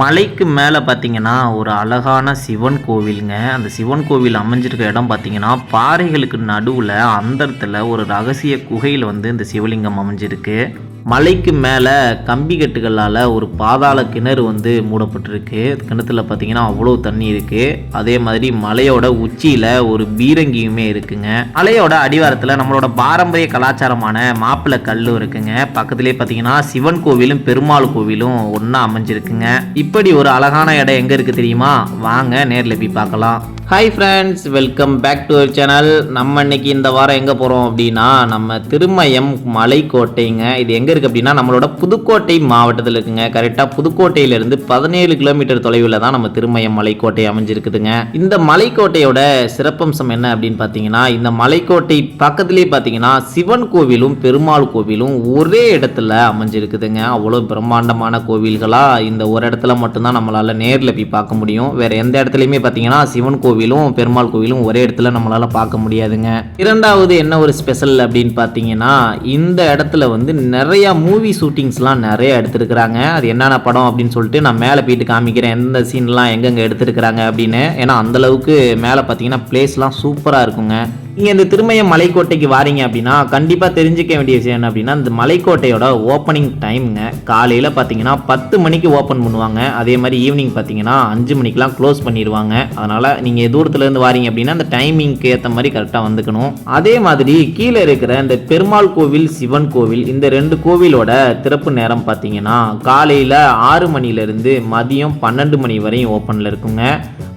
மலைக்கு மேலே பார்த்தீங்கன்னா ஒரு அழகான சிவன் கோவிலுங்க. அந்த சிவன் கோவில் அமைஞ்சிருக்க இடம் பார்த்தீங்கன்னா பாறைகளுக்கு நடுவில் அந்தரத்தில் ஒரு ரகசிய குகையில் வந்து இந்த சிவலிங்கம் அமைஞ்சிருக்கு. மலைக்கு மேலே கம்பி கட்டுகளால் ஒரு பாதாள கிணறு வந்து மூடப்பட்டிருக்கு. கிணத்துல பார்த்தீங்கன்னா அவ்வளோ தண்ணி இருக்குது அதே மாதிரி மலையோட உச்சியில் ஒரு பீரங்கியுமே இருக்குங்க. மலையோட அடிவாரத்தில் நம்மளோட பாரம்பரிய கலாச்சாரமான மாப்பிள்ளை கல்லும் இருக்குங்க. பக்கத்துலேயே பார்த்தீங்கன்னா சிவன் கோவிலும் பெருமாள் கோவிலும் ஒன்றா அமைஞ்சிருக்குங்க. இப்படி ஒரு அழகான இடம் எங்கே இருக்குது தெரியுமா? வாங்க நேரில் போய் பார்க்கலாம். Hi friends welcome back to our channel நம்ம இன்னைக்கு இந்த வாரம் எங்கே போகிறோம் அப்படின்னா நம்ம திருமயம் மலைக்கோட்டைங்க. இது எங்கே இருக்குது அப்படின்னா நம்மளோட புதுக்கோட்டை மாவட்டத்தில் இருக்குங்க. கரெக்டாக புதுக்கோட்டையிலேருந்து பதினேழு கிலோமீட்டர் தொலைவில் தான் நம்ம திருமயம் மலைக்கோட்டை அமைஞ்சிருக்குதுங்க. இந்த மலைக்கோட்டையோட சிறப்பம்சம் என்ன அப்படின்னு பார்த்தீங்கன்னா இந்த மலைக்கோட்டை பக்கத்துலேயே பார்த்தீங்கன்னா சிவன் கோவிலும் பெருமாள் கோவிலும் ஒரே இடத்துல அமைஞ்சிருக்குதுங்க. அவ்வளோ பிரம்மாண்டமான கோவில்களாக இந்த ஒரு இடத்துல மட்டும்தான் நம்மளால் நேரில் போய் பார்க்க முடியும். வேறு எந்த இடத்துலையுமே பார்த்தீங்கன்னா சிவன் கோவில் கோவிலும் பெருமாள் கோவிலும் ஒரே இடத்துல நம்மளால் பார்க்க முடியாதுங்க. இரண்டாவது என்ன ஒரு ஸ்பெஷல் அப்படின்னு பார்த்தீங்கன்னா இந்த இடத்துல வந்து நிறையா மூவி ஷூட்டிங்ஸ்லாம் நிறைய எடுத்திருக்கிறாங்க. அது என்னென்ன படம் அப்படின்னு சொல்லிட்டு நான் மேலே போயிட்டு காமிக்கிறேன். எந்த சீன்லாம் எங்கெங்கே எடுத்திருக்கிறாங்க அப்படின்னு. ஏன்னா அந்தளவுக்கு மேலே பார்த்தீங்கன்னா பிளேஸ்லாம் சூப்பராக இருக்குங்க. நீங்கள் இந்த திருமயம் மலைக்கோட்டைக்கு வாரீங்க அப்படின்னா கண்டிப்பாக தெரிஞ்சுக்க வேண்டிய விஷயம் என்ன அப்படின்னா இந்த மலைக்கோட்டையோட ஓப்பனிங் டைம்ங்க காலையில் பார்த்தீங்கன்னா பத்து மணிக்கு ஓப்பன் பண்ணுவாங்க. அதே மாதிரி ஈவினிங் பார்த்தீங்கன்னா அஞ்சு மணிக்கெலாம் க்ளோஸ் பண்ணிடுவாங்க. அதனால் நீங்கள் தூரத்துலேருந்து வாரீங்க அப்படின்னா அந்த டைமிங்க்கு ஏற்ற மாதிரி கரெக்டாக வந்துக்கணும். அதே மாதிரி கீழே இருக்கிற இந்த பெருமாள் கோவில் சிவன் கோவில் இந்த ரெண்டு கோவிலோட திறப்பு நேரம் பார்த்தீங்கன்னா காலையில் ஆறு மணிலேருந்து மதியம் பன்னெண்டு மணி வரையும் ஓப்பனில் இருக்குங்க.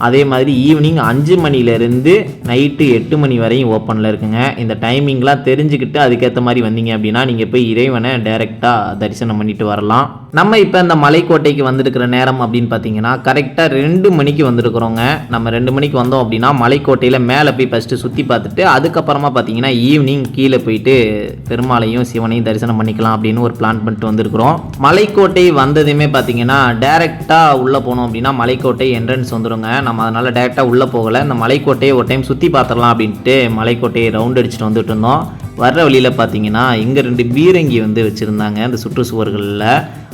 அதே மாதிரி ஈவினிங் அஞ்சு மணிலேருந்து நைட்டு எட்டு மணி வரையும் ஓப்பனில் இருக்குங்க. இந்த டைமிங்லாம் தெரிஞ்சுக்கிட்டு அதுக்கேற்ற மாதிரி வந்தீங்க அப்படின்னா நீங்கள் போய் இறைவனை டைரெக்டாக தரிசனம் பண்ணிட்டு வரலாம். நம்ம இப்போ இந்த மலைக்கோட்டைக்கு வந்திருக்கிற நேரம் அப்படின்னு பார்த்தீங்கன்னா கரெக்டாக ரெண்டு மணிக்கு வந்திருக்கிறோங்க. நம்ம ரெண்டு மணிக்கு வந்தோம் அப்படின்னா மலைக்கோட்டையில் மேலே போய் ஃபஸ்ட்டு சுற்றி பார்த்துட்டு அதுக்கப்புறமா பார்த்தீங்கன்னா ஈவினிங் கீழே போயிட்டு பெருமாளையும் சிவனையும் தரிசனம் பண்ணிக்கலாம் அப்படின்னு ஒரு பிளான் பண்ணிட்டு வந்திருக்கிறோம். மலைக்கோட்டை வந்ததுமே பார்த்தீங்கன்னா டேரெக்டாக உள்ளே போனோம் அப்படின்னா மலைக்கோட்டை என்ட்ரன்ஸ் வந்துருங்க. நம்ம அதனால் டேரெக்டாக உள்ளே போகலை. இந்த மலைக்கோட்டையை ஒரு டைம் சுற்றி பார்த்துடலாம் அப்படின்ட்டு மலைக்கோட்டையை ரவுண்ட் அடிச்சுட்டு வந்துட்டு இருந்தோம். வர்ற வழியில் பார்த்தீங்கன்னா இங்கே ரெண்டு பீரங்கி வந்து வச்சுருந்தாங்க அந்த சுற்றுச்சுவர்களில்.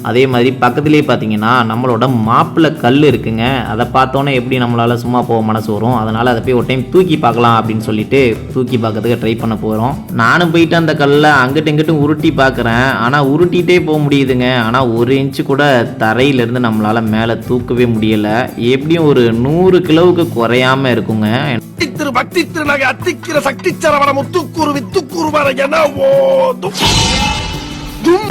அதே மாதிரி பக்கத்துலேயே பார்த்தீங்கன்னா நம்மளோட மாப்பிள்ளை கல் இருக்குங்க. அதை பார்த்தோன்னே எப்படி நம்மளால் சும்மா போக மனசு வரும்? அதனால் அதை போய் ஒரு டைம் தூக்கி பார்க்கலாம் அப்படின்னு சொல்லிட்டு தூக்கி பார்க்கறதுக்கு ட்ரை பண்ண போகிறோம் நானும் போயிட்டு அந்த கல்லை அங்கிட்டு இங்கிட்டும் உருட்டி பார்க்குறேன். ஆனால் உருட்டிகிட்டே போக முடியுதுங்க. ஆனால் ஒரு இன்ச்சு கூட தரையிலேருந்து நம்மளால் மேலே தூக்கவே முடியலை. எப்படியும் ஒரு நூறு கிலோவுக்கு குறையாம இருக்குங்க. திரு பக்தி திருநகை அத்திக்கிற சக்தி சரவண முத்துக்குரு வித்துக்குரு என்ன ஓ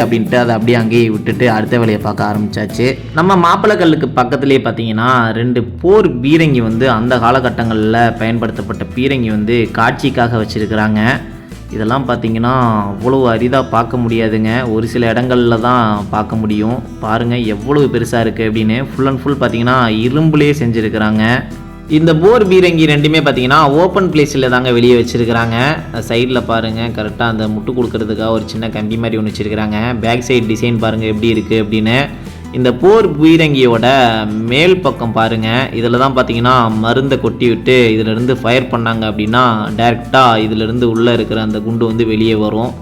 அப்படின்ட்டு அதை அப்படியே அங்கேயே விட்டுட்டு அடுத்த வேலையை பார்க்க ஆரம்பிச்சாச்சு. நம்ம மாப்பிள்ளை கல்லுக்கு பக்கத்துலேயே பார்த்தீங்கன்னா ரெண்டு போர் பீரங்கி வந்து அந்த காலகட்டங்களில் பயன்படுத்தப்பட்ட பீரங்கி வந்து காட்சிக்காக வச்சுருக்கிறாங்க. இதெல்லாம் பார்த்தீங்கன்னா அவ்வளோ அரிதாக பார்க்க முடியாதுங்க. ஒரு சில இடங்களில் தான் பார்க்க முடியும். பாருங்கள் எவ்வளவு பெருசாக இருக்குது அப்படின்னு ஃபுல் அண்ட் ஃபுல் பார்த்தீங்கன்னா இரும்புலேயே செஞ்சுருக்கிறாங்க. இந்த போர் பீரங்கி ரெண்டுமே பார்த்தீங்கன்னா ஓப்பன் பிளேஸில் தாங்க வெளியே வச்சுருக்கிறாங்க. சைடில் பாருங்கள் கரெக்டாக அந்த முட்டு கொடுக்கறதுக்காக ஒரு சின்ன கம்பி மாதிரி ஒன்று வச்சுருக்கிறாங்க. பேக் சைடு டிசைன் பாருங்கள் எப்படி இருக்குது அப்படின்னு. இந்த போர் பீரங்கியோட மேல் பக்கம் பாருங்கள் இதில் தான் பார்த்தீங்கன்னா மருந்தை கொட்டி விட்டு இதிலிருந்து ஃபயர் பண்ணாங்க அப்படின்னா டேரெக்டாக இதிலிருந்து உள்ளே இருக்கிற அந்த குண்டு வந்து வெளியே வரும்.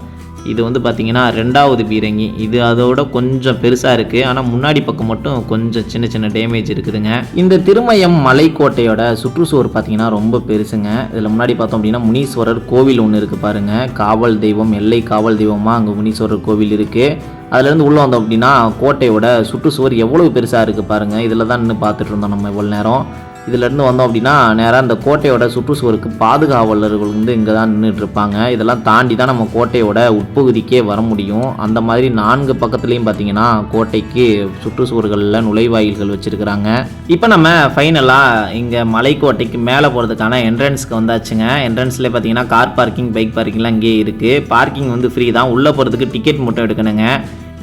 இது வந்து பார்த்திங்கன்னா ரெண்டாவது பீரங்கி. இது அதோட கொஞ்சம் பெருசாக இருக்குது ஆனால் முன்னாடி பக்கம் மட்டும் கொஞ்சம் சின்ன சின்ன டேமேஜ் இருக்குதுங்க. இந்த திருமயம் மலைக்கோட்டையோட சுற்றுச்சுவர் பார்த்தீங்கன்னா ரொம்ப பெருசுங்க. இதில் முன்னாடி பார்த்தோம் அப்படின்னா முனீஸ்வரர் கோவில் ஒன்று இருக்குது பாருங்கள் காவல் தெய்வம் எல்லை காவல் தெய்வமாக அங்கே முனீஸ்வரர் கோவில் இருக்குது அதுலேருந்து உள்ளே வந்தோம் அப்படின்னா கோட்டையோட சுற்றுச்சுவர் எவ்வளவு பெருசாக இருக்குது பாருங்கள் இதில் தான் நின்று பார்த்துட்டு இருந்தோம் நம்ம இவ்வளோ நேரம். இதிலேருந்து வந்தோம் அப்படின்னா நேராக அந்த கோட்டையோட சுற்றுச்சுவருக்கு பாதுகாவலர்கள் வந்து இங்கே தான் நின்றுட்டு இருப்பாங்க இதெல்லாம் தாண்டி தான் நம்ம கோட்டையோட உட்பகுதிக்கே வர முடியும். அந்த மாதிரி நான்கு பக்கத்துலேயும் பார்த்தீங்கன்னா கோட்டைக்கு சுற்றுச்சுவர்களில் நுழைவாயில்கள் வச்சுருக்கிறாங்க. இப்போ நம்ம ஃபைனலாக இங்கே மலைக்கோட்டைக்கு மேலே போகிறதுக்கான என்ட்ரன்ஸ்க்கு வந்தாச்சுங்க. என்ட்ரன்ஸ்லேயே பார்த்தீங்கன்னா கார் பார்க்கிங் பைக் பார்க்கிங்லாம் இங்கேயே இருக்குது பார்க்கிங் வந்து ஃப்ரீ தான். உள்ளே போகிறதுக்கு டிக்கெட் மட்டும் எடுக்கணுங்க.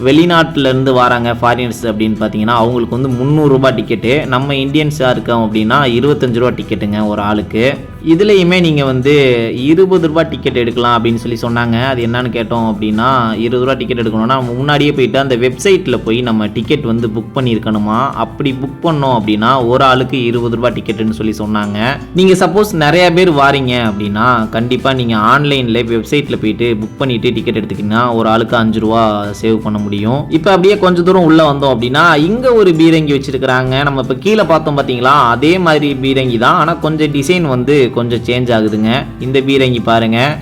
வெளிநாட்டிலேருந்து வராங்க ஃபாரினர்ஸ் அப்படின்னு பார்த்தீங்கன்னா அவங்களுக்கு வந்து முந்நூறுரூபா டிக்கெட்டு நம்ம இந்தியன்ஸாக இருக்கோம் அப்படின்னா இருபத்தஞ்சு ரூபா டிக்கெட்டுங்க ஒரு ஆளுக்கு. இதுலேயுமே நீங்கள் வந்து இருபது ரூபா டிக்கெட் எடுக்கலாம் அப்படின்னு சொல்லி சொன்னாங்க. அது என்னன்னு கேட்டோம் அப்படின்னா இருபது ரூபா டிக்கெட் எடுக்கணும்னா முன்னாடியே போயிட்டு அந்த வெப்சைட்டில் போய் நம்ம டிக்கெட் வந்து புக் பண்ணியிருக்கணுமா அப்படி புக் பண்ணோம் அப்படின்னா ஒரு ஆளுக்கு இருபது ரூபா டிக்கெட்டுன்னு சொல்லி சொன்னாங்க. நீங்கள் சப்போஸ் நிறைய பேர் வாரீங்க அப்படின்னா கண்டிப்பாக நீங்கள் ஆன்லைனில் வெப்சைட்டில் போயிட்டு புக் பண்ணிவிட்டு டிக்கெட் எடுத்துக்கிங்கன்னா ஒரு ஆளுக்கு அஞ்சு ரூபா சேவ் பண்ண முடியும். இப்போ அப்படியே கொஞ்சம் தூரம் உள்ளே வந்தோம் அப்படின்னா இங்கே ஒரு பீரங்கி வச்சுருக்கிறாங்க. நம்ம இப்போ கீழே பார்த்தோம் பார்த்தீங்களா அதே மாதிரி பீரங்கி தான். ஆனால் கொஞ்சம் டிசைன் வந்து கொஞ்சம் சேஞ்ச் ஆகுதுங்க. இந்த பீரங்கி பாருங்கள்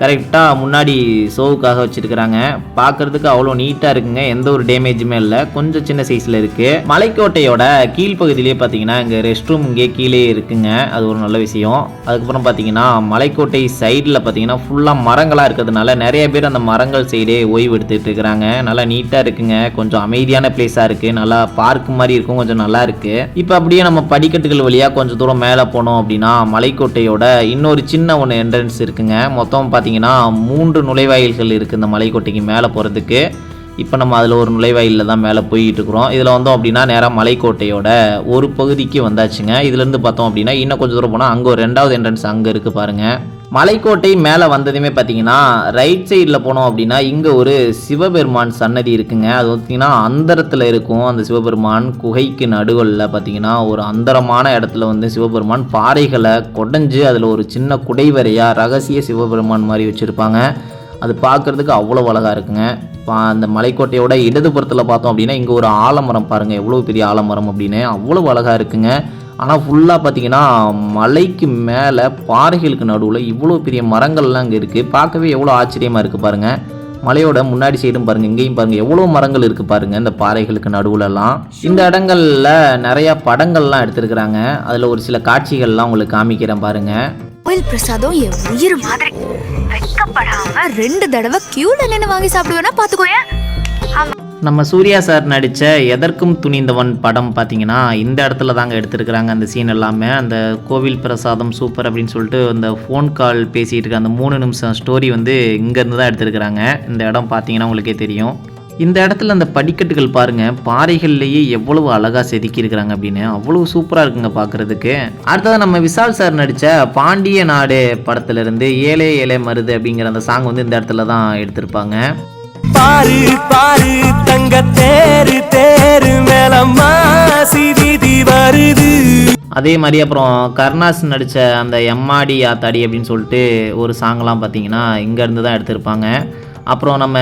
கரெக்டாக முன்னாடி ஷோவுக்காக வச்சுருக்கிறாங்க. பார்க்கறதுக்கு அவ்வளோ நீட்டாக இருக்குங்க. எந்த ஒரு டேமேஜுமே இல்லை. கொஞ்சம் சின்ன சைஸில் இருக்குது மலைக்கோட்டையோட கீழ்ப்பகுதியிலே பார்த்தீங்கன்னா இங்கே ரெஸ்ட் ரூம் இங்கே கீழே இருக்குங்க. அது ஒரு நல்ல விஷயம். அதுக்கப்புறம் பார்த்தீங்கன்னா மலைக்கோட்டை சைடில் பார்த்தீங்கன்னா ஃபுல்லாக மரங்களாக இருக்கிறதுனால நிறைய பேர் அந்த மரங்கள் சைடே ஓய்வு எடுத்துகிட்டு இருக்கிறாங்க. நல்லா நீட்டாக இருக்குங்க. கொஞ்சம் அமைதியான பிளேஸாக இருக்குது நல்லா பார்க் மாதிரி இருக்கும். கொஞ்சம் நல்லா இருக்குது இப்போ அப்படியே நம்ம படிக்கட்டுகள் வழியாக கொஞ்சம் தூரம் மேலே போனோம் அப்படின்னா மலைக்கோட்டையோட இன்னொரு சின்ன ஒன்று என்ட்ரன்ஸ் இருக்குங்க. மொத்தம் பார்த்தீங்கன்னா மூன்று நுழைவாயில்கள் இருக்குது இந்த மலைக்கோட்டைக்கு மேலே போகிறதுக்கு இப்போ நம்ம அதில் ஒரு நுழைவாயிலில் தான் மேலே போயிட்டுருக்குறோம். இதில் வந்தோம் அப்படின்னா நேராக மலைக்கோட்டையோட ஒரு பகுதிக்கு வந்தாச்சுங்க. இதுலேருந்து பார்த்தோம் அப்படின்னா இன்னும் கொஞ்சம் தூரம் போனால் அங்கே ஒரு ரெண்டாவது என்ட்ரன்ஸ் அங்கே இருக்குது பாருங்கள் மலைக்கோட்டை மேலே வந்ததுமே பார்த்தீங்கன்னா ரைட் சைடில் போனோம் அப்படின்னா இங்கே ஒரு சிவபெருமான் சன்னதி இருக்குங்க. அது பார்த்தீங்கன்னா அந்தரத்தில் இருக்கும். அந்த சிவபெருமான் குகைக்கு நடுவில் பார்த்தீங்கன்னா ஒரு அந்தரமான இடத்துல வந்து சிவபெருமான் பாறைகளை கொடைஞ்சு அதில் ஒரு சின்ன குடைவரையாக ரகசிய சிவபெருமான் மாதிரி வச்சுருப்பாங்க. அது பார்க்குறதுக்கு அவ்வளோ அழகாக இருக்குங்க. இப்போ அந்த மலைக்கோட்டையோட இடதுபுறத்தில் பார்த்தோம் அப்படின்னா இங்கே ஒரு ஆலமரம் பாருங்கள் எவ்வளோ பெரிய ஆலமரம் அப்படின்னு. அவ்வளோ அழகாக இருக்குங்க. ஆனால் ஃபுல்லாக பார்த்தீங்கன்னா மலைக்கு மேலே பாறைகளுக்கு நடுவில் இவ்வளோ பெரிய மரங்கள்லாம் இங்கே இருக்குது பார்க்கவே எவ்வளோ ஆச்சரியமாக இருக்குது பாருங்கள் மலையோட முன்னாடி சைடும் பாருங்கள் இங்கேயும் பாருங்கள் எவ்வளோ மரங்கள் இருக்குது பாருங்கள் இந்த பாறைகளுக்கு நடுவுலலாம். இந்த இடங்கள்ல நிறையா படங்கள்லாம் எடுத்துருக்குறாங்க. அதில் ஒரு சில காட்சிகள்லாம் உங்களுக்கு காமிக்கிறேன் பாருங்கள் கோயில் பிரசாதம் என் உயிர் மாதிரி. வெக்கப்படாம ரெண்டு தடவை கியூல நின்று வாங்கி சாப்பிடுவேன்னா பாத்துக்கோயேன் நம்ம சூர்யா சார் நடித்த எதற்கும் துணிந்தவன் படம் பார்த்தீங்கன்னா இந்த இடத்துல தாங்க எடுத்திருக்கிறாங்க அந்த சீன் எல்லாமே. அந்த கோவில் பிரசாதம் சூப்பர் அப்படின்னு சொல்லிட்டு அந்த ஃபோன் கால் பேசிகிட்டு இருக்க அந்த மூணு நிமிஷம் ஸ்டோரி வந்து இங்கேருந்து தான் எடுத்திருக்கிறாங்க. இந்த இடம் பார்த்தீங்கன்னா உங்களுக்கே தெரியும். இந்த இடத்துல அந்த படிக்கட்டுகள் பாருங்க. பாறைகள்லேயே எவ்வளவு அழகாக செதுக்கியிருக்கிறாங்க அப்படின்னு. அவ்வளவு சூப்பராக இருக்குங்க பார்க்குறதுக்கு அடுத்தது நம்ம விஷால் சார் நடித்த பாண்டிய நாடு படத்துலேருந்து ஏழே ஏழே மருது அப்படிங்கிற அந்த சாங் வந்து இந்த இடத்துல தான் எடுத்திருப்பாங்க. பாரு பாரு தங்க தேரு தேரு மேல மாசி வீதி வருது. அதே மாதிரி அப்புறம் கருணாஸ் நடித்த அந்த எம்மாடி ஆத்தாடி அப்படின்னு சொல்லிட்டு ஒரு சாங்லாம் பார்த்தீங்கன்னா இங்கேருந்து தான் எடுத்திருப்பாங்க. அப்புறம் நம்ம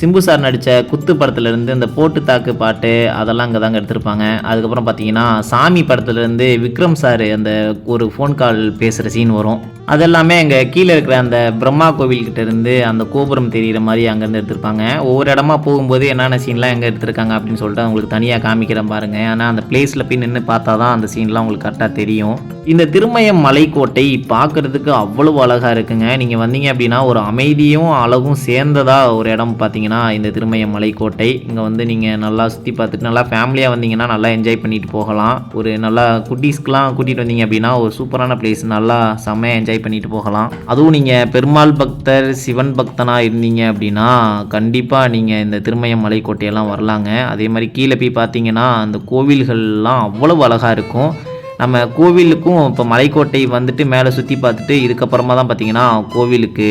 சிம்பு சார் நடித்த குத்து படத்துலேருந்து இந்த போட்டு தாக்கு பாட்டு அதெல்லாம் அங்கே தாங்க எடுத்திருப்பாங்க. அதுக்கப்புறம் பார்த்தீங்கன்னா சாமி படத்துலேருந்து விக்ரம் சார் அந்த ஒரு ஃபோன் கால் பேசுகிற சீன் வரும். அதெல்லாமே அங்கே கீழே இருக்கிற அந்த பிரம்மா கோவில்கிட்ட இருந்து அந்த கோபுரம் தெரிகிற மாதிரி அங்கேருந்து எடுத்திருப்பாங்க. ஒவ்வொரு இடமா போகும்போது என்னென்ன சீன்லாம் எங்கே எடுத்திருக்காங்க அப்படின்னு சொல்லிட்டு உங்களுக்கு தனியாக காமிக்கிறேன் பாருங்க. ஆனால் அந்த பிளேஸில் போய் நின்று பார்த்தா தான் அந்த சீன்லாம் உங்களுக்கு கரெக்டாக தெரியும். இந்த திருமயம் மலைக்கோட்டை பார்க்கறதுக்கு அவ்வளவு அழகாக இருக்குங்க. நீங்கள் வந்தீங்க அப்படின்னா ஒரு அமைதியும் அழகும் சேர்ந்ததாக ஒரு இடம் பார்த்தீங்கன்னா இந்த திருமயம் மலைக்கோட்டை. இங்கே வந்து நீங்கள் நல்லா சுற்றி பார்த்துட்டு நல்லா ஃபேமிலியாக வந்தீங்கன்னா நல்லா என்ஜாய் பண்ணிட்டு போகலாம். ஒரு நல்லா குட்டீஸ்க்கெலாம் கூட்டிகிட்டு வந்தீங்க அப்படின்னா ஒரு சூப்பரான பிளேஸ் நல்லா செம்மையாக என்ஜாய் பண்ணிட்டு போகலாம். அதுவும் நீங்கள் பெருமாள் பக்தர் சிவன் பக்தனாக இருந்தீங்க அப்படின்னா கண்டிப்பாக நீங்கள் இந்த திருமயம் மலைக்கோட்டையெல்லாம் வரலாங்க. அதே மாதிரி கீழே போய் பார்த்தீங்கன்னா அந்த கோவில்கள்லாம் அவ்வளவு அழகாக இருக்கும். நம்ம கோவிலுக்கும் இப்போ மலைக்கோட்டை வந்துட்டு மேலே சுற்றி பார்த்துட்டு இதுக்கப்புறமா தான் பார்த்தீங்கன்னா கோவிலுக்கு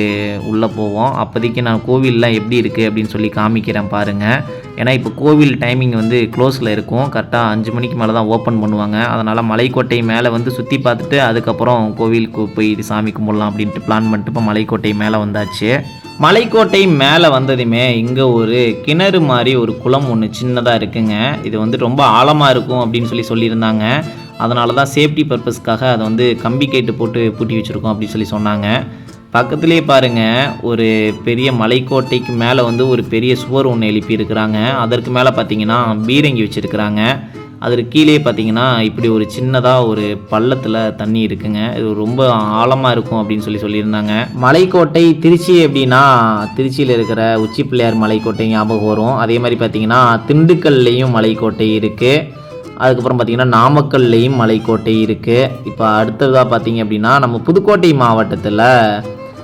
உள்ளே போவோம். அப்போதைக்கு நான் கோவில்லாம் எப்படி இருக்குது அப்படின்னு சொல்லி காமிக்கிறேன் பாருங்கள் ஏன்னா இப்போ கோவில் டைமிங் வந்து க்ளோஸில் இருக்கும். கரெக்டாக அஞ்சு மணிக்கு மேலே தான் ஓப்பன் பண்ணுவாங்க. அதனால் மலைக்கோட்டை மேலே வந்து சுற்றி பார்த்துட்டு அதுக்கப்புறம் கோவிலுக்கு போய் சாமி கும்பிடலாம் அப்படின்ட்டு பிளான் பண்ணிட்டு இப்போ மலைக்கோட்டை மேலே வந்தாச்சு. மலைக்கோட்டை மேலே வந்ததுமே இங்கே ஒரு கிணறு மாதிரி ஒரு குளம் ஒன்று சின்னதாக இருக்குங்க. இது வந்து ரொம்ப ஆழமாக இருக்கும் அப்படின்னு சொல்லி சொல்லியிருந்தாங்க. அதனால தான் சேஃப்டி பர்பஸ்க்காக அதை வந்து கம்பி கேட்டு போட்டு பூட்டி வச்சுருக்கோம் அப்படின்னு சொல்லி சொன்னாங்க. பக்கத்துலேயே பாருங்க ஒரு பெரிய மலைக்கோட்டைக்கு மேலே வந்து ஒரு பெரிய சுவர் ஒன்று எழுப்பி இருக்கிறாங்க அதற்கு மேலே பார்த்தீங்கன்னா பீரங்கி வச்சுருக்கிறாங்க. அதற்கு கீழே பார்த்தீங்கன்னா இப்படி ஒரு சின்னதாக ஒரு பள்ளத்தில் தண்ணி இருக்குங்க. இது ரொம்ப ஆழமாக இருக்கும் அப்படின்னு சொல்லி சொல்லியிருந்தாங்க. மலைக்கோட்டை திருச்சி எப்படின்னா திருச்சியில் இருக்கிற உச்சி பிள்ளையார் மலைக்கோட்டை ஞாபகம் வரும். அதே மாதிரி பார்த்தீங்கன்னா திண்டுக்கல்லையும் மலைக்கோட்டை இருக்குது அதுக்கப்புறம் பார்த்திங்கன்னா நாமக்கல்லையும் மலைக்கோட்டை இருக்குது இப்போ அடுத்ததாக பார்த்தீங்க அப்படின்னா நம்ம புதுக்கோட்டை மாவட்டத்தில்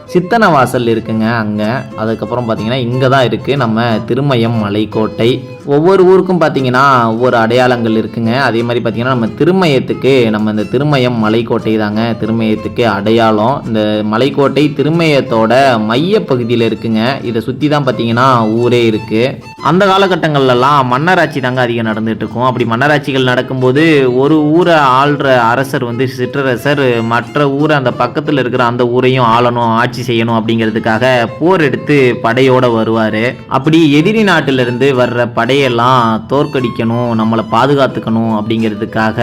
சித்தனை வாசல் இருக்குங்க அங்கே. அதுக்கப்புறம் பார்த்திங்கன்னா இங்கே தான் இருக்குது நம்ம திருமயம் மலைக்கோட்டை. ஒவ்வொரு ஊருக்கும் பார்த்தீங்கன்னா ஒவ்வொரு அடையாளங்கள் இருக்குங்க. அதே மாதிரி பார்த்தீங்கன்னா நம்ம திருமயத்துக்கு நம்ம இந்த திருமயம் மலைக்கோட்டை தாங்க. திருமயத்துக்கு அடையாளம். இந்த மலைக்கோட்டை திருமயத்தோட மைய பகுதியில் இருக்குங்க. இதை சுற்றி தான் பார்த்தீங்கன்னா ஊரே இருக்குது அந்த காலகட்டங்கள்லாம் மன்னராட்சி தாங்க அதிகம் நடந்துகிட்டு இருக்கும் அப்படி மன்னராட்சிகள் நடக்கும்போது ஒரு ஊரை ஆள்ற அரசர் வந்து சிற்றரசர் மற்ற ஊரை அந்த பக்கத்தில் இருக்கிற அந்த ஊரையும் ஆளணும் ஆட்சி செய்யணும் அப்படிங்கிறதுக்காக போர் எடுத்து படையோடு வருவார். அப்படி எதிரி நாட்டிலிருந்து வர்ற படை படையெல்லாம் தோற்கடிக்கணும் நம்மளை பாதுகாத்துக்கணும் அப்படிங்கிறதுக்காக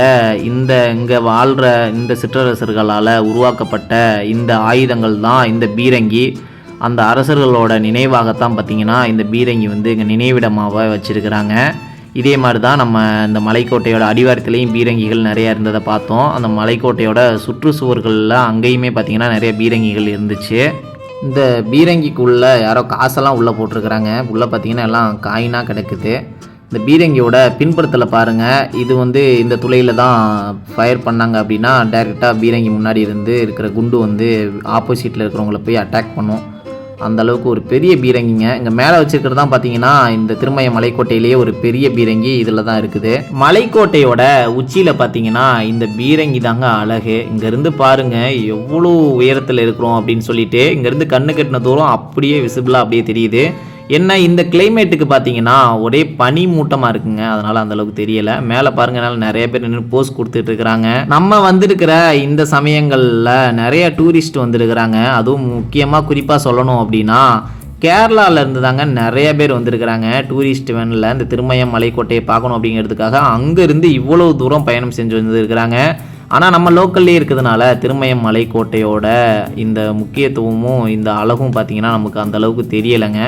இந்த இங்கே வாழ்கிற இந்த சிற்றரசர்களால் உருவாக்கப்பட்ட இந்த ஆயுதங்கள் தான் இந்த பீரங்கி. அந்த அரசர்களோட நினைவாகத்தான் பார்த்தீங்கன்னா இந்த பீரங்கி வந்து இங்கே நினைவிடமாக வச்சுருக்கிறாங்க. இதே மாதிரி தான் நம்ம இந்த மலைக்கோட்டையோட அடிவாரத்துலேயும் பீரங்கிகள் நிறையா இருந்ததை பார்த்தோம். அந்த மலைக்கோட்டையோட சுற்றுச்சுவர்களில் அங்கேயுமே பார்த்தீங்கன்னா நிறைய பீரங்கிகள் இருந்துச்சு. இந்த பீரங்கிக்குள்ளே யாரோ காசெல்லாம் உள்ளே போட்டிருக்கிறாங்க. உள்ளே பார்த்தீங்கன்னா எல்லாம் காயினாக கிடக்குது. இந்த பீரங்கியோட பின்புறத்தில் பாருங்கள் இது வந்து இந்த துளையில் தான் ஃபயர் பண்ணாங்க அப்படின்னா டைரெக்டாக பீரங்கி முன்னாடி இருந்து இருக்கிற குண்டு வந்து ஆப்போசிட்டில் இருக்கிறவங்கள போய் அட்டாக் பண்ணும். அந்த அளவுக்கு ஒரு பெரிய பீரங்கிங்க. இங்கே மேலே வச்சிருக்கிறது தான் பார்த்தீங்கன்னா இந்த திருமய மலைக்கோட்டையிலேயே ஒரு பெரிய பீரங்கி இதில் தான் இருக்குது. மலைக்கோட்டையோட உச்சியில் பார்த்தீங்கன்னா இந்த பீரங்கி தாங்க அழகு. இங்கேருந்து பாருங்க எவ்வளோ உயரத்தில் இருக்கிறோம் அப்படின்னு சொல்லிட்டு இங்கேருந்து கண்ணு கட்டின தூரம் அப்படியே விசிபிளாக அப்படியே தெரியுது. என்ன இந்த கிளைமேட்டுக்கு பார்த்தீங்கன்னா ஒரே பனி மூட்டமாக இருக்குங்க. அதனால் அந்த அளவுக்கு தெரியல. மேலே பாருங்க நிறைய பேர் நின்று போஸ் கொடுத்துட்டு இருக்கிறாங்க. நம்ம வந்திருக்கிற இந்த சமயங்களில் நிறைய டூரிஸ்ட் வந்திருக்கிறாங்க. அதுவும் முக்கியமாக குறிப்பாக சொல்லணும் அப்படின்னா கேரளால இருந்து தாங்க நிறைய பேர் வந்திருக்கிறாங்க. டூரிஸ்ட் வேனில் இந்த திருமயம் மலைக்கோட்டையை பார்க்கணும் அப்படிங்கிறதுக்காக அங்கேருந்து இவ்வளவு தூரம் பயணம் செஞ்சு வந்திருக்கிறாங்க. ஆனால் நம்ம லோக்கல்லே இருக்கிறதுனால திருமயம் மலைக்கோட்டையோட இந்த முக்கியத்துவமும் இந்த அழகும் பார்த்தீங்கன்னா நமக்கு அந்தளவுக்கு தெரியலைங்க.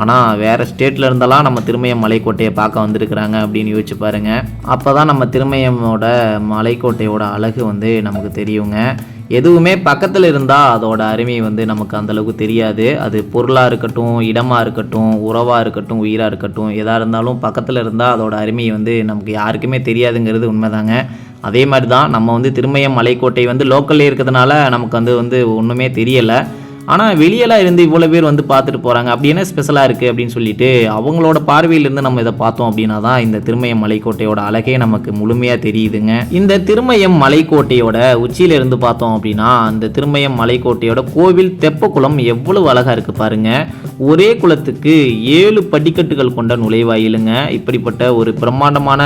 ஆனால் வேறு ஸ்டேட்டில் இருந்தெல்லாம் நம்ம திருமயம் மலைக்கோட்டையை பார்க்க வந்திருக்கிறாங்க அப்படின்னு யோசிச்சு பாருங்க. அப்போ தான் நம்ம திருமயமோட மலைக்கோட்டையோட அழகு வந்து நமக்கு தெரியுங்க. எதுவுமே பக்கத்தில் இருந்தால் அதோட அருமை வந்து நமக்கு அந்தளவுக்கு தெரியாது. அது பொருளாக இருக்கட்டும் இடமாக இருக்கட்டும் உறவாக இருக்கட்டும் உயிராக இருக்கட்டும் எதாக இருந்தாலும் பக்கத்தில் இருந்தால் அதோட அருமை வந்து நமக்கு யாருக்குமே தெரியாதுங்கிறது உண்மைதாங்க. அதே மாதிரி தான் நம்ம வந்து திருமயம் மலைக்கோட்டை வந்து லோக்கல்லே இருக்கிறதுனால நமக்கு வந்து வந்து ஒன்றுமே தெரியலை. ஆனால் வெளியெல்லாம் இருந்து இவ்வளோ பேர் வந்து பார்த்துட்டு போகிறாங்க அப்படி என்ன ஸ்பெஷலாக இருக்குது அப்படின்னு சொல்லிட்டு அவங்களோட பார்வையிலேருந்து நம்ம இதை பார்த்தோம் அப்படின்னா தான் இந்த திருமயம் மலைக்கோட்டையோட அழகே நமக்கு முழுமையாக தெரியுதுங்க. இந்த திருமயம் மலைக்கோட்டையோட உச்சியிலிருந்து பார்த்தோம் அப்படின்னா அந்த திருமயம் மலைக்கோட்டையோட கோவில் தெப்பக்குளம் எவ்வளவு அழகாக இருக்குது பாருங்க. ஒரே குளத்துக்கு ஏழு படிக்கட்டுகள் கொண்ட நுழைவாயிலுங்க. இப்படிப்பட்ட ஒரு பிரம்மாண்டமான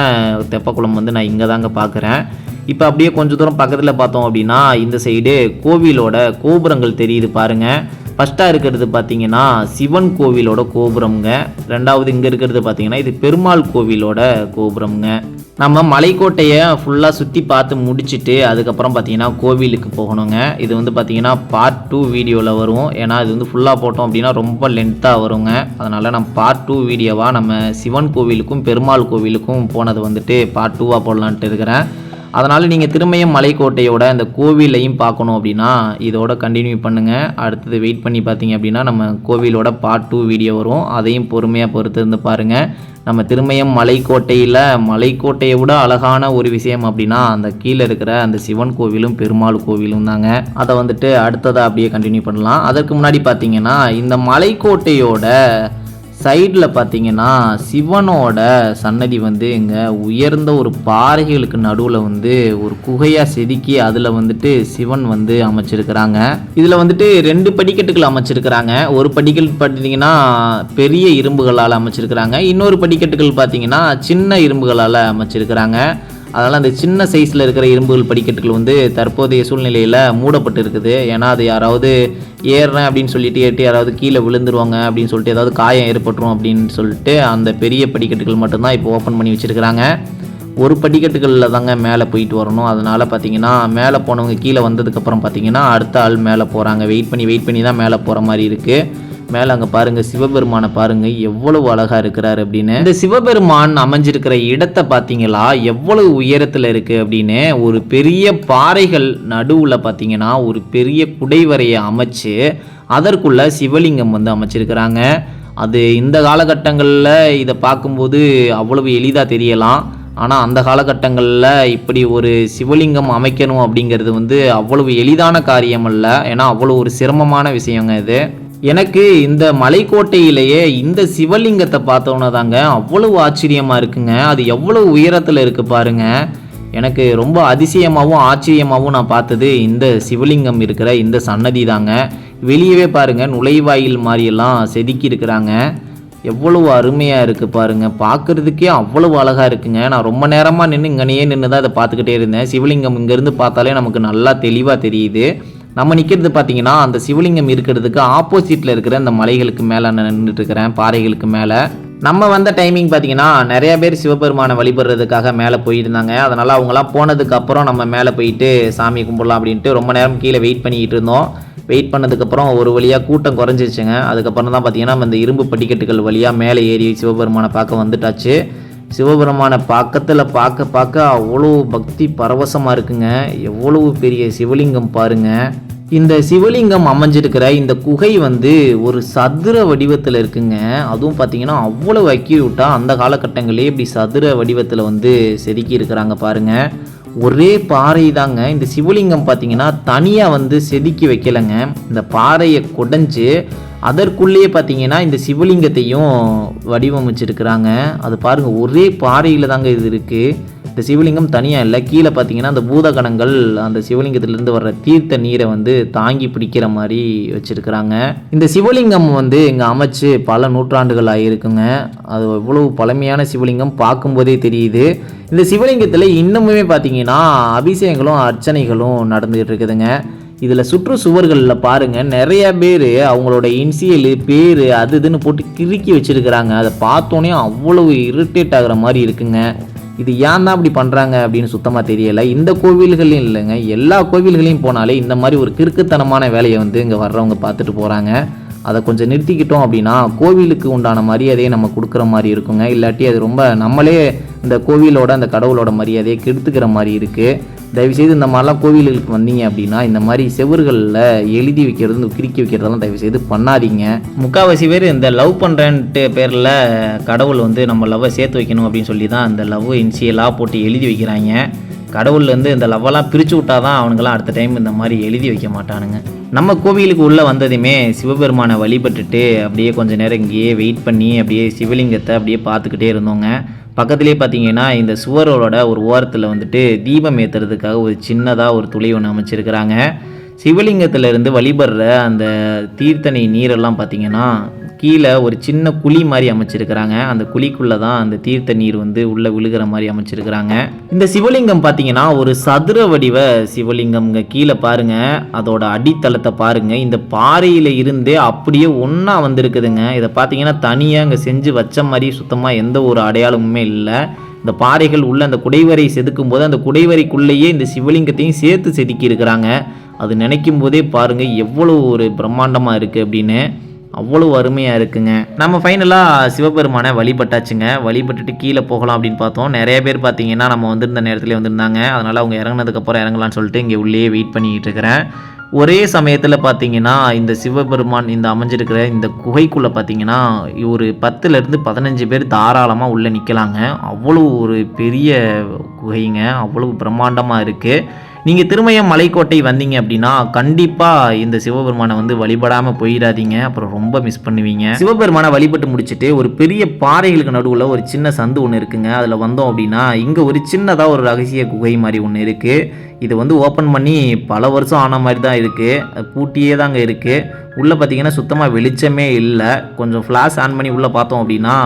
தெப்பக்குளம் வந்து நான் இங்கே தாங்க பார்க்குறேன். இப்போ அப்படியே கொஞ்ச தூரம் பக்கத்தில் பார்த்தோம் அப்படின்னா இந்த சைடு கோவிலோட கோபுரங்கள் தெரியுது பாருங்க. ஃபஸ்ட்டாக இருக்கிறது பார்த்தீங்கன்னா சிவன் கோவிலோட கோபுரம்ங்க. ரெண்டாவது இங்கே இருக்கிறது பார்த்தீங்கன்னா இது பெருமாள் கோவிலோட கோபுரம்ங்க. நம்ம மலைக்கோட்டையை ஃபுல்லாக சுற்றி பார்த்து முடிச்சுட்டு அதுக்கப்புறம் பார்த்தீங்கன்னா கோவிலுக்கு போகணுங்க. இது வந்து பார்த்தீங்கன்னா பார்ட் டூ வீடியோவில் வரும். ஏன்னா இது வந்து ஃபுல்லாக போட்டோம் அப்படின்னா ரொம்ப லென்த்தாக வருங்க. அதனால் நம்ம பார்ட் டூ வீடியோவாக நம்ம சிவன் கோவிலுக்கும் பெருமாள் கோவிலுக்கும் போனது வந்துட்டு பார்ட் டூவாக போடலான்ட்டு இருக்கிறேன். அதனால் நீங்கள் திருமயம் மலைக்கோட்டையோட அந்த கோவிலையும் பார்க்கணும் அப்படின்னா இதோட கண்டினியூ பண்ணுங்கள் அடுத்தது வெயிட் பண்ணி பார்த்தீங்க அப்படின்னா நம்ம கோவிலோட பார்ட் டூ வீடியோ வரும். அதையும் பொறுமையாக பொறுத்து இருந்து பாருங்கள் நம்ம திருமயம் மலைக்கோட்டையில் மலைக்கோட்டையை விட அழகான ஒரு விஷயம் அப்படின்னா அந்த கீழே இருக்கிற அந்த சிவன் கோவிலும் பெருமாள் கோவிலும் தாங்க. அதை வந்துட்டு அடுத்ததாக அப்படியே கண்டினியூ பண்ணலாம். அதற்கு முன்னாடி பார்த்தீங்கன்னா இந்த மலைக்கோட்டையோட சைடில் பார்த்தீங்கன்னா சிவனோட சன்னதி வந்து இங்கே உயர்ந்த ஒரு பாறைகளுக்கு நடுவில் வந்து ஒரு குகையாக செதுக்கி அதில் வந்துட்டு சிவன் வந்து அமைச்சிருக்கிறாங்க. இதில் வந்துட்டு ரெண்டு படிக்கட்டுகள் அமைச்சிருக்கிறாங்க. ஒரு படிக்கட்டு பார்த்தீங்கன்னா பெரிய இரும்புகளால் அமைச்சிருக்கிறாங்க. இன்னொரு படிக்கட்டுகள் பார்த்தீங்கன்னா சின்ன இரும்புகளால் அமைச்சிருக்கிறாங்க. அதனால் அந்த சின்ன சைஸில் இருக்கிற இரும்புகள் படிக்கட்டுகள் வந்து தற்போதைய சூழ்நிலையில் மூடப்பட்டு இருக்குது ஏன்னா அது யாராவது ஏறுறேன் அப்படின்னு சொல்லிட்டு ஏறிட்டு யாராவது கீழே விழுந்துருவாங்க அப்படின்னு சொல்லிட்டு ஏதாவது காயம் ஏற்பட்டுரும் அப்படின்னு சொல்லிட்டு அந்த பெரிய படிக்கட்டுகள் மட்டும்தான் இப்போ ஓப்பன் பண்ணி வச்சுருக்கிறாங்க. ஒரு படிக்கட்டுகளில் தாங்க மேலே போயிட்டு வரணும். அதனால் பார்த்தீங்கன்னா மேலே போனவங்க கீழே வந்ததுக்கப்புறம் பார்த்தீங்கன்னா அடுத்த ஆள் மேலே போகிறாங்க வெயிட் பண்ணி வெயிட் பண்ணி தான் மேலே போகிற மாதிரி இருக்குது மேலே அங்கே பாருங்கள் சிவபெருமானை பாருங்கள் எவ்வளவு அழகாக இருக்கிறாரு அப்படின்னு. இந்த சிவபெருமான் அமைஞ்சிருக்கிற இடத்தை பார்த்தீங்களா எவ்வளவு உயரத்தில் இருக்குது அப்படின்னு ஒரு பெரிய பாறைகள் நடுவில் பார்த்தீங்கன்னா ஒரு பெரிய குடைவரையை அமைச்சு அதற்குள்ளே சிவலிங்கம் வந்து அமைச்சிருக்கிறாங்க. அது இந்த காலகட்டங்களில் இதை பார்க்கும்போது அவ்வளவு எளிதாக தெரியலாம். ஆனால் அந்த காலகட்டங்களில் இப்படி ஒரு சிவலிங்கம் அமைக்கணும் அப்படிங்கிறது வந்து அவ்வளவு எளிதான காரியம் அல்ல ஏன்னா அவ்வளோ ஒரு சிரமமான விஷயங்க இது. எனக்கு இந்த மலைக்கோட்டையிலேயே இந்த சிவலிங்கத்தை பார்த்தோன்னே தாங்க அவ்வளவு ஆச்சரியமாக இருக்குங்க. அது எவ்வளவு உயரத்தில் இருக்குது பாருங்க. எனக்கு ரொம்ப அதிசயமாகவும் ஆச்சரியமாகவும் நான் பார்த்தது இந்த சிவலிங்கம் இருக்கிற இந்த சன்னதி தாங்க. வெளியவே பாருங்க நுழைவாயில் மாதிரியெல்லாம் செதுக்கி இருக்கிறாங்க. எவ்வளவு அருமையாக இருக்குது பாருங்க. பார்க்குறதுக்கே அவ்வளவு அழகாக இருக்குங்க. நான் ரொம்ப நேரமாக நின்று இங்கனையே நின்று தான் அதை பார்த்துக்கிட்டே இருந்தேன். சிவலிங்கம் இங்கேருந்து பார்த்தாலே நமக்கு நல்லா தெளிவாக தெரியுது. நம்ம நிற்கிறது பார்த்தீங்கன்னா அந்த சிவலிங்கம் இருக்கிறதுக்கு ஆப்போசிட்டில் இருக்கிற அந்த மலைகளுக்கு மேலே நின்றுட்டு இருக்கிறேன் பாறைகளுக்கு மேலே. நம்ம வந்த டைமிங் பார்த்தீங்கன்னா நிறைய பேர் சிவபெருமானை வழிபடுறதுக்காக மேலே போயிருந்தாங்க. அதனால் அவங்களாம் போனதுக்கு அப்புறம் நம்ம மேலே போயிட்டு சாமி கும்பிடலாம் அப்படின்ட்டு ரொம்ப நேரம் கீழே வெயிட் பண்ணிக்கிட்டு இருந்தோம். வெயிட் பண்ணதுக்கப்புறம் ஒரு வழியாக கூட்டம் குறைஞ்சிச்சுங்க அதுக்கப்புறம் தான் பார்த்தீங்கன்னா நம்ம இந்த இரும்பு படிக்கட்டுகள் வழியாக மேலே ஏறி சிவபெருமானை பார்க்க வந்துட்டாச்சு. சிவபெருமானை பக்கத்தில் பார்க்க பார்க்க அவ்வளோ பக்தி பரவசமாக இருக்குங்க. எவ்வளவு பெரிய சிவலிங்கம் பாருங்க. இந்த சிவலிங்கம் அமைஞ்சிருக்கிற இந்த குகை வந்து ஒரு சதுர வடிவத்தில் இருக்குங்க. அதுவும் பார்த்தீங்கன்னா அவ்வளோ அக்யூட்டாக அந்த காலகட்டங்களே இப்படி சதுர வடிவத்தில் வந்து செதுக்கி இருக்கிறாங்க பாருங்க. ஒரே பாறை தாங்க இந்த சிவலிங்கம் பார்த்தீங்கன்னா தனியாக வந்து செதுக்கி வைக்கலைங்க. இந்த பாறையை குடைஞ்சு அதற்குள்ளேயே பார்த்தீங்கன்னா இந்த சிவலிங்கத்தையும் வடிவமைச்சிருக்கிறாங்க. அது பாருங்கள் ஒரே பாறையில் தாங்க இது இருக்குது இந்த சிவலிங்கம் தனியாக இல்லை. கீழே பார்த்தீங்கன்னா அந்த பூதகணங்கள் அந்த சிவலிங்கத்திலேருந்து வர்ற தீர்த்த நீரை வந்து தாங்கி பிடிக்கிற மாதிரி வச்சுருக்கிறாங்க. இந்த சிவலிங்கம் வந்து இங்கே அமைச்சு பல நூற்றாண்டுகள் ஆகியிருக்குங்க அது எவ்வளவு பழமையான சிவலிங்கம் பார்க்கும்போதே தெரியுது. இந்த சிவலிங்கத்தில் இன்னமுமே பார்த்தீங்கன்னா அபிஷேகங்களும் அர்ச்சனைகளும் நடந்துகிட்டு இருக்குதுங்க. இதில் சுற்று சுவர்களில் பாருங்கள் நிறைய பேர் அவங்களோட இன்சியல் பேர் அது இதுன்னு போட்டு கிறுக்கி வச்சுருக்கிறாங்க. அதை பார்த்தோன்னே அவ்வளவு இரிட்டேட் ஆகுற மாதிரி இருக்குங்க. இது ஏன் தான் அப்படி பண்ணுறாங்க அப்படின்னு சுத்தமாக தெரியலை. இந்த கோவில்களையும் இல்லைங்க. எல்லா கோவில்களையும் போனாலே இந்த மாதிரி ஒரு கிறுக்குத்தனமான வேலையை வந்து இங்கே வர்றவங்க பார்த்துட்டு போகிறாங்க அதை கொஞ்சம் நிறுத்திக்கிட்டோம் அப்படின்னா கோவிலுக்கு உண்டான மரியாதையை நம்ம கொடுக்குற மாதிரி இருக்குங்க. இல்லாட்டி அது ரொம்ப நம்மளே இந்த கோவிலோட அந்த கடவுளோட மரியாதையை கெடுத்துக்கிற மாதிரி இருக்குது தயவுசெய்து இந்த மாதிரிலாம் கோவில்களுக்கு வந்தீங்க அப்படின்னா இந்த மாதிரி செவர்களில் எழுதி வைக்கிறது இந்த கிறுக்கி வைக்கிறதெல்லாம் தயவுசெய்து பண்ணாதீங்க. முக்கால்வாசி பேர் இந்த லவ் பண்ணுறேன்ட்டு பேரில் கடவுள் வந்து நம்ம லவ்வை சேர்த்து வைக்கணும் அப்படின்னு சொல்லி தான் அந்த லவ் இன்சியலாக போட்டு எழுதி வைக்கிறாங்க. கடவுள்லேருந்து இந்த லவ்வெல்லாம் பிரித்து விட்டா தான் அவனுங்களாம் அடுத்த டைம் இந்த மாதிரி எழுதி வைக்க மாட்டானுங்க. நம்ம கோவிலுக்கு உள்ளே வந்ததுமே சிவபெருமானை வழிபட்டுட்டு அப்படியே கொஞ்ச நேரம் இங்கேயே வெயிட் பண்ணி அப்படியே சிவலிங்கத்தை அப்படியே பார்த்துக்கிட்டே இருந்தோங்க. பக்கத்துலேயே பார்த்தீங்கன்னா இந்த சுவரோட ஒரு ஓரத்தில் வந்துட்டு தீபம் ஏற்றுறதுக்காக ஒரு சின்னதாக ஒரு துளி ஒன்று அமைச்சிருக்கிறாங்க. சிவலிங்கத்துல இருந்து வழிபடுற அந்த தீர்த்தனை நீரெல்லாம் பார்த்தீங்கன்னா கீழே ஒரு சின்ன குழி மாதிரி அமைச்சிருக்கிறாங்க. அந்த குழிக்குள்ளே தான் அந்த தீர்த்த நீர் வந்து உள்ளே விழுகிற மாதிரி அமைச்சிருக்கிறாங்க. இந்த சிவலிங்கம் பார்த்தீங்கன்னா ஒரு சதுர வடிவ சிவலிங்கம்ங்க. கீழே பாருங்கள் அதோட அடித்தளத்தை பாருங்கள் இந்த பாறையில் இருந்தே அப்படியே ஒன்றா வந்திருக்குதுங்க. இதை பார்த்தீங்கன்னா தனியாக இங்கே செஞ்சு வச்ச மாதிரி சுத்தமாக எந்த ஒரு அடையாளமுமே இல்லை. இந்த பாறைகள் உள்ள அந்த குடைவரை செதுக்கும் போது அந்த குடைவரைக்குள்ளேயே இந்த சிவலிங்கத்தையும் சேர்த்து செதுக்கி இருக்கிறாங்க அது நினைக்கும் போதே பாருங்க எவ்வளோ ஒரு பிரம்மாண்டமாக இருக்குது அப்படின்னு. அவ்வளோ அருமையாக இருக்குங்க. நம்ம ஃபைனலாக சிவபெருமானை வழிபட்டாச்சுங்க. வழிபட்டுட்டு கீழே போகலாம் அப்படின்னு பார்த்தோம். நிறைய பேர் பார்த்தீங்கன்னா நம்ம வந்திருந்த நேரத்தில் வந்திருந்தாங்க. அதனால் அவங்க இறங்குனதுக்கப்புறம் இறங்கலாம்னு சொல்லிட்டு இங்கே உள்ளேயே வெயிட் பண்ணிக்கிட்டு இருக்கிறேன். ஒரே சமயத்தில் பார்த்தீங்கன்னா இந்த சிவபெருமான் இந்த அமைஞ்சிருக்கிற இந்த குகைக்குள்ளே பார்த்தீங்கன்னா ஒரு பத்துலேருந்து பதினஞ்சு பேர் தாராளமாக உள்ளே நிற்கலாங்க அவ்வளோ ஒரு பெரிய குகைங்க. அவ்வளவு பிரம்மாண்டமாக இருக்குது நீங்கள் திருமயம் மலைக்கோட்டை வந்தீங்க அப்படின்னா கண்டிப்பாக இந்த சிவபெருமானை வந்து வழிபடாமல் போயிடாதீங்க. அப்புறம் ரொம்ப மிஸ் பண்ணுவீங்க. சிவபெருமானை வழிபட்டு முடிச்சுட்டு ஒரு பெரிய பாறைகளுக்கு நடுவில் ஒரு சின்ன சந்து ஒன்று இருக்குங்க. அதில் வந்தோம் அப்படின்னா இங்கே ஒரு சின்னதாக ஒரு ரகசிய குகை மாதிரி ஒன்று இருக்குது இது வந்து ஓப்பன் பண்ணி பல வருஷம் ஆன மாதிரி தான் இருக்குது பூட்டியே தாங்க இருக்குது உள்ளே பார்த்தீங்கன்னா சுத்தமாக வெளிச்சமே இல்லை. கொஞ்சம் ஃப்ளாஷ் ஆன் பண்ணி உள்ளே பார்த்தோம் அப்படின்னா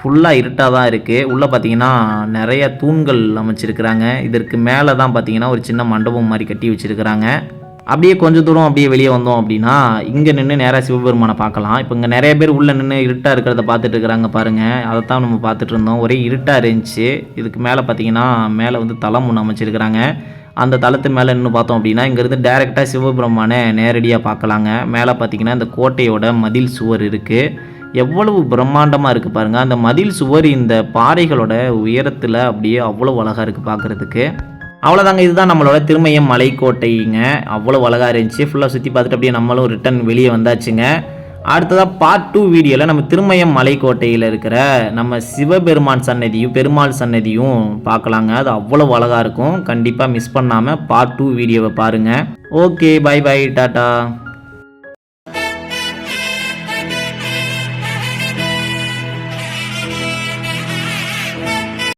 ஃபுல்லாக இருட்டாக தான் இருக்குது உள்ளே பார்த்தீங்கன்னா நிறைய தூண்கள் அமைச்சிருக்கிறாங்க. இதற்கு மேலே தான் பார்த்தீங்கன்னா ஒரு சின்ன மண்டபம் மாதிரி கட்டி வச்சுருக்கிறாங்க. அப்படியே கொஞ்சம் தூரம் அப்படியே வெளியே வந்தோம் அப்படின்னா இங்கே நின்று நேராக சிவபெருமானை பார்க்கலாம். இப்போ இங்கே நிறைய பேர் உள்ளே நின்று இருட்டாக இருக்கிறத பார்த்துட்டு இருக்கிறாங்க பாருங்கள் தான் நம்ம பார்த்துட்டு இருந்தோம். ஒரே இருட்டாக இருந்துச்சு. இதுக்கு மேலே பார்த்தீங்கன்னா மேலே வந்து தளம் ஒன்று அமைச்சிருக்கிறாங்க. அந்த தளத்து மேலே நின்று பார்த்தோம் அப்படின்னா இங்கேருந்து டேரெக்டாக சிவபெருமானை நேரடியாக பார்க்கலாங்க. மேலே பார்த்தீங்கன்னா இந்த கோட்டையோட மதில் சுவர் இருக்குது எவ்வளவு பிரம்மாண்டமாக இருக்குது பாருங்கள் அந்த மதில் சுவர் இந்த பாறைகளோட உயரத்தில் அப்படியே அவ்வளோ அழகாக இருக்குது பார்க்குறதுக்கு அவ்வளோதாங்க இதுதான் நம்மளோட திருமயம் மலைக்கோட்டைங்க. அவ்வளோ அழகாக இருந்துச்சு. ஃபுல்லாக சுற்றி பார்த்துட்டு அப்படியே நம்மளும் ரிட்டன் வெளியே வந்தாச்சுங்க. அடுத்ததாக பார்ட் டூ வீடியோவில் நம்ம திருமயம் மலைக்கோட்டையில் இருக்கிற நம்ம சிவபெருமான் சன்னதியும் பெருமாள் சன்னதியும் பார்க்கலாங்க. அது அவ்வளோ அழகாக இருக்கும். கண்டிப்பாக மிஸ் பண்ணாமல் பார்ட் டூ வீடியோவை பாருங்கள் ஓகே பை பை டாட்டா